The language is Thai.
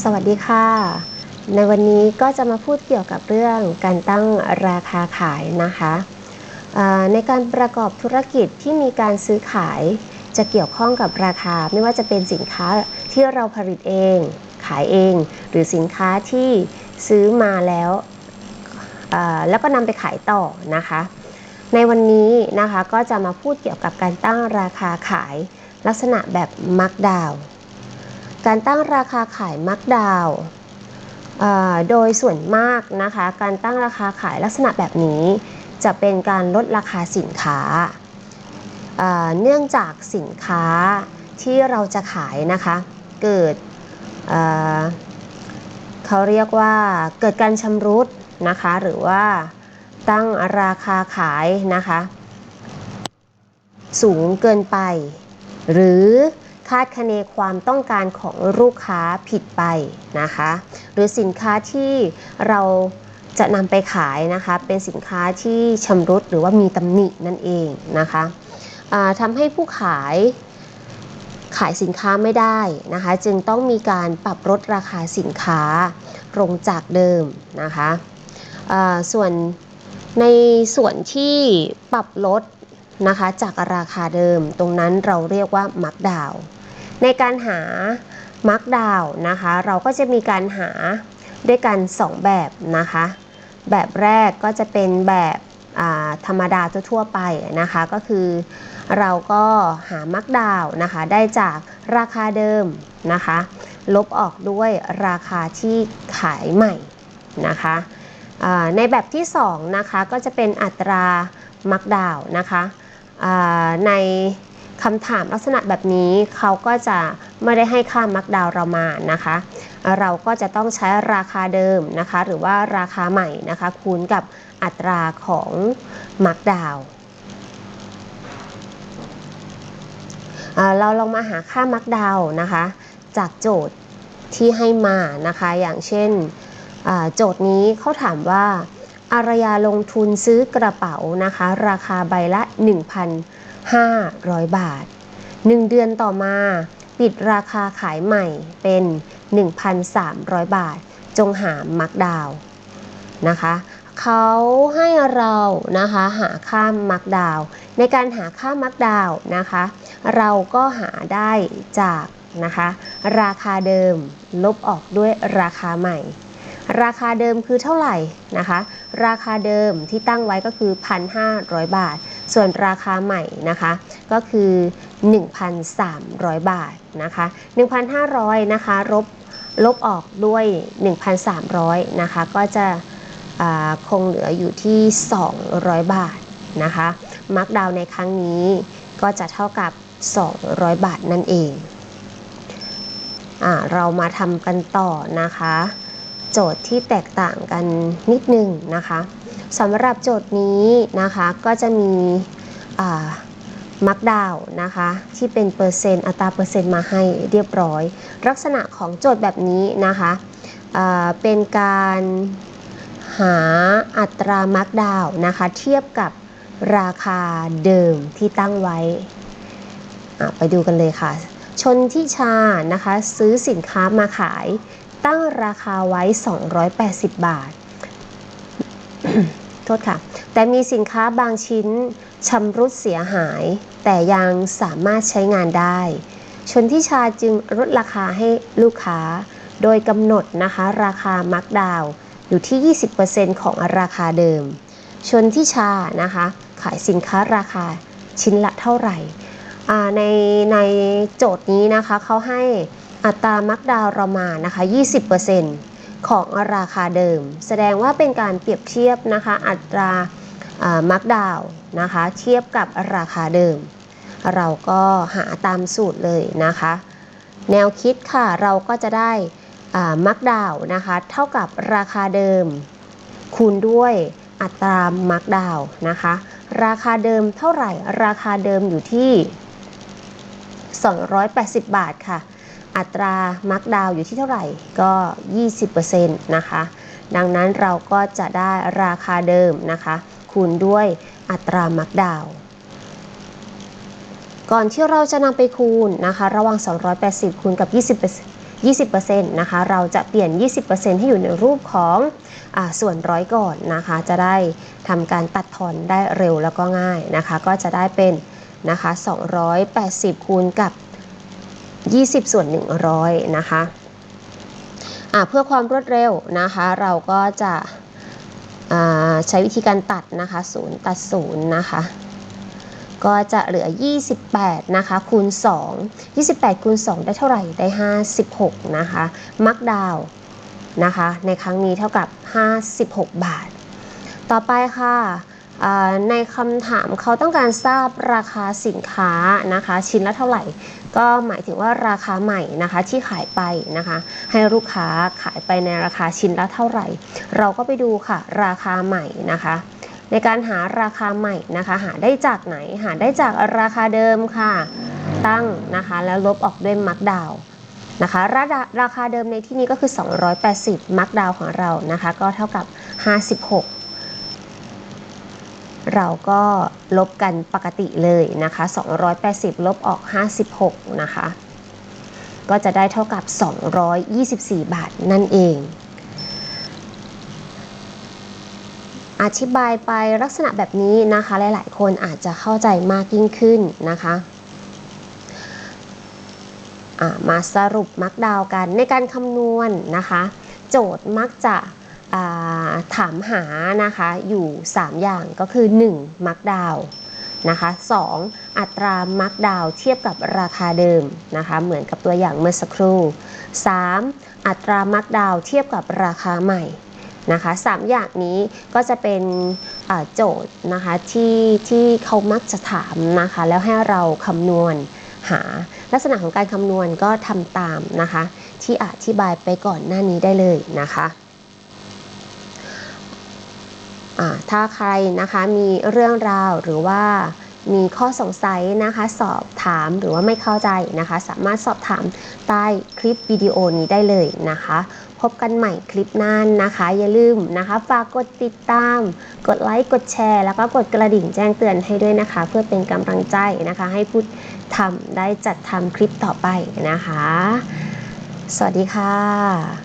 สวัสดีค่ะ ในวันนี้ก็จะมาพูดเกี่ยวกับเรื่องการตั้งราคาขายนะคะในการประกอบธุรกิจที่มีการซื้อขายจะเกี่ยวข้องกับราคา ไม่ว่าจะเป็นสินค้าที่เราผลิตเอง ขายเอง หรือสินค้าที่ซื้อมาแล้วแล้วก็นำไปขายต่อนะคะ ในวันนี้นะคะก็จะมาพูดเกี่ยวกับการตั้งราคาขายลักษณะแบบมักดาวน์ การตั้งราคาขายมักดาวโดยส่วนมากนะคะ การตั้งราคาขายลักษณะแบบนี้ จะเป็นการลดราคาสินค้า เนื่องจากสินค้าที่เราจะขายนะคะ เกิดเขาเรียกว่าเกิดการชำรุดนะคะ หรือว่าตั้งราคาขายนะคะ สูงเกินไป หรือ คาดคะเนความต้องการของลูกค้าผิดไปนะคะ หรือสินค้าที่เราจะนำไปขายนะคะเป็นสินค้าที่ชำรุดหรือว่ามีตำหนินั่นเองนะคะทำให้ผู้ขายขายสินค้าไม่ได้นะคะ จึงต้องมีการปรับลดราคาสินค้าลงจากเดิมนะคะส่วนในส่วนที่ปรับลดนะคะจากราคาเดิมตรงนั้นเราเรียกว่ามักดาว ในการหามักดาวนะคะ เราก็จะมีการหาด้วยกัน 2 แบบนะคะ แบบแรกก็จะเป็นแบบธรรมดาทั่วไปนะคะ ก็คือเราก็หามักดาวนะคะ ได้จากราคาเดิมนะคะ ลบออกด้วยราคาที่ขายใหม่นะคะในแบบที่2นะคะก็จะเป็นอัตรามักดาวนะคะใน คำถามลักษณะแบบนี้เขาก็จะไม่ได้ให้ค่ามักดาวเรามานะคะ เราก็จะต้องใช้ราคาเดิมนะคะ หรือว่าราคาใหม่นะคะคูณกับอัตราของมักดาวเราลองมาหาค่ามักดาวนะคะ จากโจทย์ที่ให้มานะคะ อย่างเช่นโจทย์นี้เขาถามว่าอารยาลงทุนซื้อกระเป๋านะคะ ราคาใบละ 500 บาท 1 เดือนต่อมา ปิดราคาขายใหม่เป็น 1,300 บาท จงหามักดาวนะคะเขาให้เรานะคะหาค่ามักดาว ในการหาค่ามักดาวน์นะคะ เราก็หาได้จากนะคะราคาเดิมลบออกด้วยราคาใหม่ ราคาเดิมคือเท่าไหร่นะคะ ราคาเดิมที่ตั้งไว้ก็คือ 1,500 บาท ส่วนราคาใหม่นะคะก็คือ 1,300 บาทนะคะ1,500นะคะลบลบออกด้วย 1,300นะคะก็จะคงเหลืออยู่ที่ 200 บาทนะคะมาร์กดาวในครั้งนี้ก็จะเท่ากับ 200 บาทนั่นเองอเรามาทำกันต่อนะคะ โจทย์ที่แตกต่างกันนิดนึงนะคะ สำหรับโจทย์นี้นะคะก็จะมีมักดาวนะคะที่เป็นเปอร์เซ็นต์อัตราเปอร์เซ็นต์มาให้เรียบร้อย ลักษณะของโจทย์แบบนี้นะคะเป็นการหาอัตรามักดาวนะคะเทียบกับราคาเดิมที่ตั้งไว้ไปดูกันเลยค่ะ ชนที่ชานะคะซื้อสินค้ามาขาย ตั้งราคาไว้ 280 บาท โทษค่ะ แต่มีสินค้าบางชิ้นชำรุดเสียหาย แต่ยังสามารถใช้งานได้ ชนที่ชาจึงลดราคาให้ลูกค้า โดยกำหนดนะคะราคามักดาวอยู่ที่ 20%ของราคาเดิม ชนที่ชานะคะ ขายสินค้าราคาชิ้นละเท่าไหร่ในในโจทย์นี้นะคะเขาให้อัตรามักดาวน์เรามานะคะ 20% ของราคาเดิม แสดงว่าเป็นการเปรียบเทียบนะคะอัตราอ่ามักดาวนะคะเทียบกับราคาเดิม เราก็หาตามสูตรเลยนะคะ แนวคิดค่ะเราก็จะได้อ่ามักดาวนะคะเท่ากับราคาเดิม คูณด้วยอัตรามักดาวน์นะคะ ราคาเดิมเท่าไหร่ราคาเดิมอยู่ที่ 280 บาทค่ะ อัตรามักดาวอยู่ที่เท่าไหร่ก็ 20%นะคะ ดังนั้นเราก็จะได้ราคาเดิมนะคะ คูณด้วยอัตรามักดาวก่อนที่เราจะนำไปคูณนะคะ ระหว่าง 280 คูณกับ20%นะคะ เราจะเปลี่ยน 20%ให้อยู่ในรูปของอส่วนร้อยก่อนนะคะ จะได้ทำการตัดทอนได้เร็วแล้วก็ง่ายนะคะ ก็จะได้เป็นนะคะ 280 คูณกับ 20 ส่วน 100 นะคะอะเพื่อความรวดเร็วนะคะเราก็จะใช้วิธีการตัดนะคะ0ตัด0นะคะก็จะเหลือ 28 นะคะ คูณ 2 28 คูณ 2 ได้เท่าไหร่ ได้ 56 นะคะ มักดาวนะคะ ในครั้งนี้เท่ากับ 56 บาท ต่อไปค่ะ ในคำถามเขาต้องการทราบราคาสินค้านะคะ ชิ้นละเท่าไหร่ ก็หมายถึงว่าราคาใหม่นะคะที่ขายไปนะคะ ให้ลูกค้าขายไปในราคาชิ้นละเท่าไหร่ เราก็ไปดูค่ะราคาใหม่นะคะ ในการหาราคาใหม่นะคะ หาได้จากไหนหาได้จากราคาเดิมค่ะ ตั้งนะคะแล้วลบออกด้วยมาร์กดาวนะคะราคาราคาเดิมในที่นี้ก็คือ 280มาร์กดาวของเรานะคะ ก็เท่ากับ 56 เราก็ลบกันปกติเลยนะคะ 280 ลบออก 56 นะคะ ก็จะได้เท่ากับ 224 บาทนั่นเอง อธิบายไปลักษณะแบบนี้นะคะ หลาย ๆ คนอาจจะเข้าใจมากยิ่งขึ้นนะคะมาสรุปมักดาวกันในการคำนวณนะคะ โจทย์มักจะ ถามหานะคะอยู่ 3 อย่างก็คือ 1. มักดาวนะคะ 2. อัตรามักดาวเทียบกับราคาเดิมนะคะเหมือนกับตัวอย่างเมื่อสักครู่ 3. อัตรามักดาวเทียบกับราคาใหม่นะคะสามอย่างนี้ก็จะเป็นโจทย์นะคะที่ที่เขามักจะถามนะคะแล้วให้เราคำนวณหาลักษณะของการคำนวณก็ทำตามนะคะที่อธิบายไปก่อนหน้านี้ได้เลยนะคะ ถ้าใครนะคะมีเรื่องราวหรือว่ามีข้อสงสัยนะคะสอบถามหรือว่าไม่เข้าใจนะคะ สามารถสอบถามใต้คลิปวิดีโอนี้ได้เลยนะคะ พบกันใหม่คลิปหน้านะคะ อย่าลืมนะคะฝากกดติดตาม กดไลค์กดแชร์ แล้วก็กดกระดิ่งแจ้งเตือนให้ด้วยนะคะ เพื่อเป็นกำลังใจนะคะ ให้พูดทำได้จัดทำคลิปต่อไปนะคะ สวัสดีค่ะ